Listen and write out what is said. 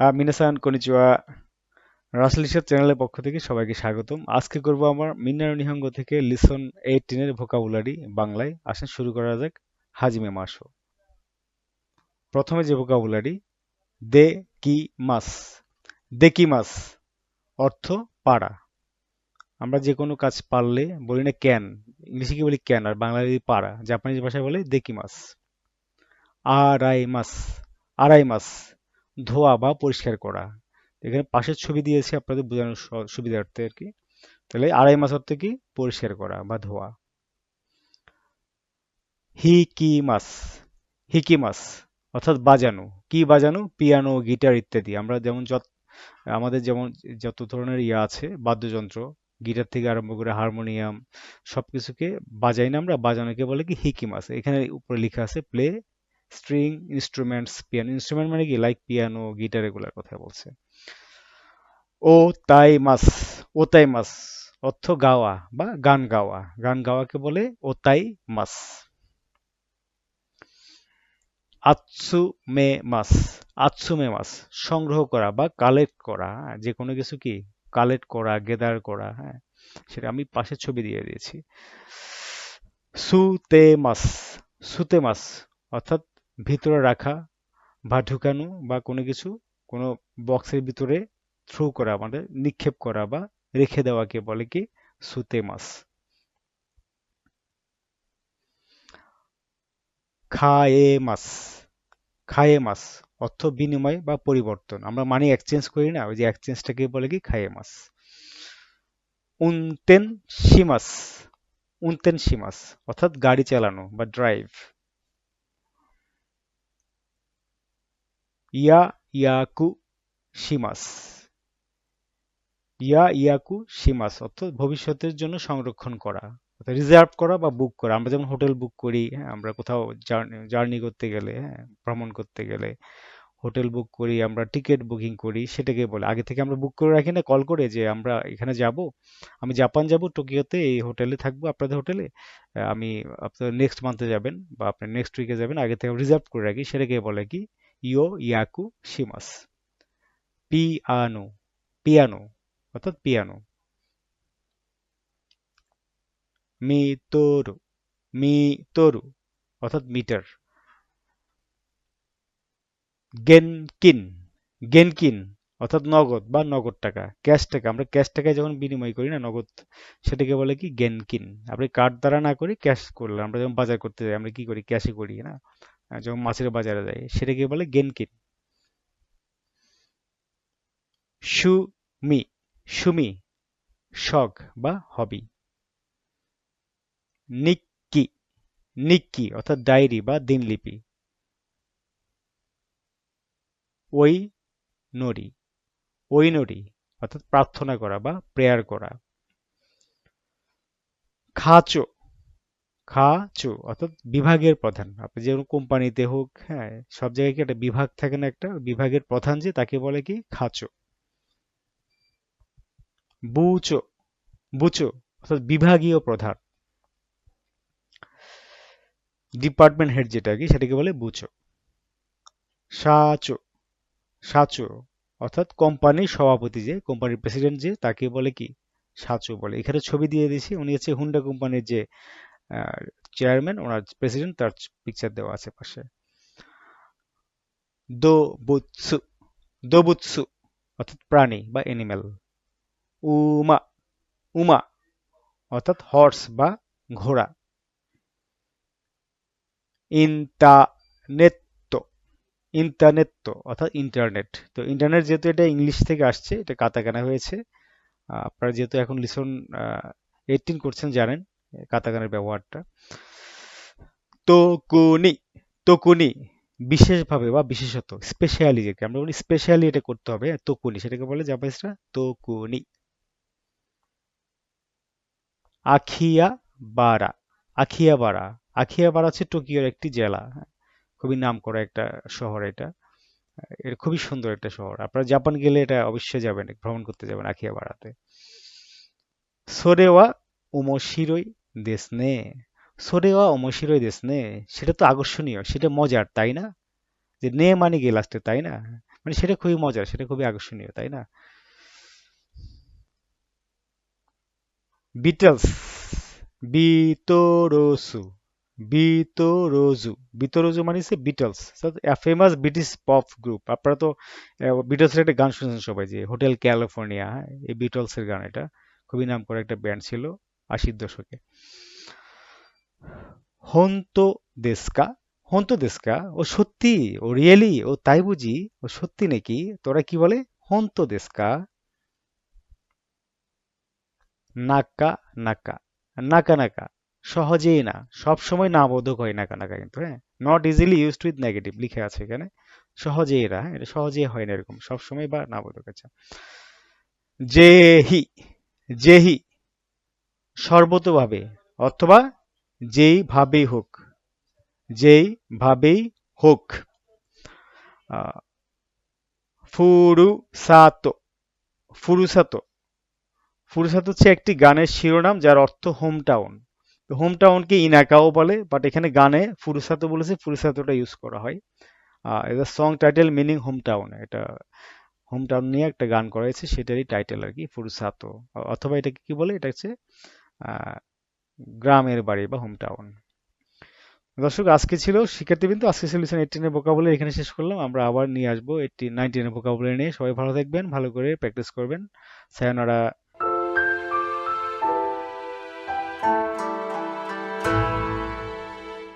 মিনাসান konnichiwa Rasel ইসাদ চ্যানেলের পক্ষ থেকে সবাইকে স্বাগতম। আজকে করব আমার মিনার নিহঙ্গ থেকে লিসন এইটিনের ভোকাবুলারি বাংলায়। আসেন, শুরু করা যাক হাজিমে মাসো। প্রথমে যে ভোকাবুলারি, দে কি মাস। দে কি মাস, অর্থ পাড়া। আমরা যে কোনো কাজ পারলে বলি না ক্যান, ইংলিশে কি বলি ক্যান, আর বাংলায় বলি পারা জাপানিজ ভাষায় বলে দেকি মাস। আড়াই মাস আড়াই মাস। ধোয়া বা পরিষ্কার করা। এখানে পাশের ছবি দিয়েছি আপনাদের বোঝানোর সুবিধার্থে আর কি। তাহলে আড়াই মাস অর্থ কি? পরিষ্কার করা বা ধোয়া। হিকি মাস হিকি মাস অর্থাৎ বাজানো। কি বাজানো? পিয়ানো, গিটার ইত্যাদি। আমরা যেমন যত, আমাদের যেমন যত ধরনের ইয়ে আছে, বাদ্যযন্ত্র, গিটার থেকে আরম্ভ করে হারমোনিয়াম, সবকিছুকে বাজাই না আমরা। বাজানোকে বলে কি? হিকি মাস এখানে উপরে লেখা আছে, play string instruments piano instrument মানে কি? লাইক পিয়ানো গিটার এগুলোর কথা বলছে। ও তাই মাস ও তাই মাস অর্থ গাওয়া বা গান গাওয়া। গান গাওয়াকে বলে ও তাই মাস। আতসুমে মাস আতসুমে মাস সংগ্রহ করা বা কালেক্ট করা। হ্যাঁ, যে কোনো কিছু কি? কালেক্ট করা গেদার করা হ্যাঁ সেটা আমি পাশের ছবি দিয়ে দিয়েছি। সুতে মাস সুতে মাস অর্থাৎ ভিতরে রাখা বা ঢুকানো বা কোনো কিছু, কোনো বক্সের ভিতরে থ্রু করা মানে নিক্ষেপ করা বা রেখে দেওয়াকে বলে কি সুতে মাস খায়ে মাস খায়ে মাস অর্থ বিনিময় বা পরিবর্তন। আমরা মানি এক্সচেঞ্জ করি না, ওই যে এক্সচেঞ্জটাকে বলে কি খায়ে মাস উনতেন শিমাস উনতেন শিমাস অর্থাৎ গাড়ি চালানো বা ড্রাইভ ইয়া ইয়াকু শিমাস ইয়া ইয়াকু শিমাস অর্থাৎ ভবিষ্যতের জন্য সংরক্ষণ করা, অর্থাৎ রিজার্ভ করা বা বুক করা। আমরা যেমন হোটেল বুক করি হ্যাঁ আমরা কোথাও জার্নি করতে গেলে হ্যাঁ ভ্রমণ করতে গেলে হোটেল বুক করি, আমরা টিকিট বুকিং করি সেটাকে বলে। আগে থেকে আমরা বুক করে রাখি না কল করে যে আমরা এখানে যাব, আমি জাপান যাব, টোকিওতে, এই হোটেলে থাকব, আপনাদের হোটেলে আমি আপনার নেক্সট মান্থে যাবেন বা আপনি নেক্সট উইকে যাবেন, আগে থেকে রিজার্ভ করে রাখি সেটাকে বলে কি ইও ইয়াকু শিমাস পিয়ানো পিয়ানো অর্থাৎ পিয়ানো মিতরু মিতরু অর্থাৎ মিটার গেনকিন গেনকিন অর্থাৎ নগদ বা নগদ টাকা। ক্যাশ টাকা। আমরা ক্যাশ টাকায় যখন বিনিময় করি না নগদ সেটাকে বলে কি? গেনকিন আপনি কার্ড দ্বারা না করি ক্যাশ করলে, আমরা যখন বাজার করতে যাই, আমরা কি করি? ক্যাশে করি, না? যখন মাছের বাজারে যাই সেটাকে বলে গেনকিন। সুমি সুমি, শখ বা হবি। নিক্কি নিক্কি অর্থাৎ ডায়েরি বা দিনলিপি। ওই নড়ি ওই নড়ি অর্থাৎ প্রার্থনা করা বা প্রেয়ার করা। খাচো খাচো অর্থাৎ বিভাগের প্রধান। আপনি যেমন কোম্পানিতে হোক হ্যাঁ সব জায়গায় কি একটা বিভাগ থাকে না একটা? বিভাগের প্রধান যে, তাকে বলে কি? খাচো বুচো বুচো অর্থাৎ বিভাগীয় প্রধান। ডিপার্টমেন্ট হেড যেটা কি, সেটাকে বলে বুচো সাচো সাচো অর্থাৎ কোম্পানির সভাপতি যে, কোম্পানির প্রেসিডেন্ট যে, তাকে বলে কি? সাচো বলে। এখানে ছবি দিয়ে দিয়েছি। উনি হচ্ছে হুন্ডা কোম্পানির যে চেয়ারম্যান ওনার প্রেসিডেন্ট তার পিকচার দেওয়া আছে পাশে। দো বুৎসু দো বুৎসু অর্থাৎ প্রাণী বা এনিম্যাল উমা উমা, অর্থাৎ হর্স বা ঘোড়া। ইন্টারনেট ইন্টারনেট অর্থাৎ ইন্টারনেট তো ইন্টারনেট যেহেতু এটা ইংলিশ থেকে আসছে, এটা কাতাকানা হয়েছে। আপনারা যেহেতু এখন লিসন এইটিন করছেন, জানেন কাতাকানার ব্যবহারটা। তোকুনি তোকুনি বিশেষভাবে বা বিশেষত স্পেশালি যেটা আমরা বলি স্পেশালি এটা করতে হবে তোকুনি সেটাকে বলে জাপানিজরা তোকুনি। আখিয়া বারা আখিয়া বারা আখিয়া বারা হচ্ছে টোকিওর একটি জেলা খুবই নাম করা একটা শহর এটা। এটা খুবই সুন্দর একটা শহর। আপনারা জাপান গেলে এটা অবশ্যই যাবেন, ভ্রমণ করতে যাবেন আখিয়াবাড়াতে সোরেওয়া ওমোশিরোই দেশনে। সোরেওয়া ওমোশিরোই দেশনে, সেটা তো আকর্ষণীয়, সেটা মজার, তাই না? যে নে মানে কি লাস্টে তাই না? মানে সেটা খুবই মজার, সেটা খুবই আকর্ষণীয়, তাই না? বিটলস, বিতরসু, বিতরজু বিতরজু মানে হচ্ছে Beatles famous British pop group আপনারা তো বিটলসের একটা গান শুনেছেন সবাই যে, হোটেল ক্যালিফোর্নিয়া, এই বিটলসের গান, এটা খুবই নাম করা একটা ব্যান্ড ছিল। আশির দশকে। হন্ত দেস্কা হন্ত দেস্কা ও সত্যি, ও রিয়েলি ও তাই বুঝি, ও সত্যি নাকি? তোরা কি বলে? হন্ত দেস্কা নাকা নাকা। নাকা নাকা। সহজেই না। সব সময় না বোধক হয় নাকা নাকা কিন্তু হ্যাঁ? Not easily used with negative লিখে আছে এখানে। সহজেই না হ্যাঁ? এটা সহজেই হয় না এরকম। সব সময় বা না বোধক আছে জেহি জেহি। সর্বতোভাবে, অথবা যেই ভাবেই হোক, যেই ভাবেই হোক। ফুরুসাতো ফুরুসাতো। ফুরুসাতো হচ্ছে একটি গানের শিরোনাম যার অর্থ হোম টাউন হোম টাউনকে ইনাকাও বলে বাট এখানে গানে ফুরুসাতো বলেছে, ফুরুসাতোটা ইউজ করা হয়। এটা song title meaning home town এটা হোম টাউন নিয়ে একটা গান করা হয়েছে, সেটারই টাইটেল আর কি, ফুরুসাতো। অথবা এটাকে কি বলে? এটা হচ্ছে গ্রামের বাড়ি বা হোম টাউন দর্শক, আজকে ছিল শিক্ষার্থীবৃন্দ, আজকে সলিউশন এইটিনের ভোকাবুলারি এখানে শেষ করলাম। আমরা আবার নিয়ে আসব এইটিন নাইনটিনের ভোকাবুলারি নিয়ে। সবাই ভালো থাকবেন, ভালো করে প্র্যাকটিস করবেন। সায়নারা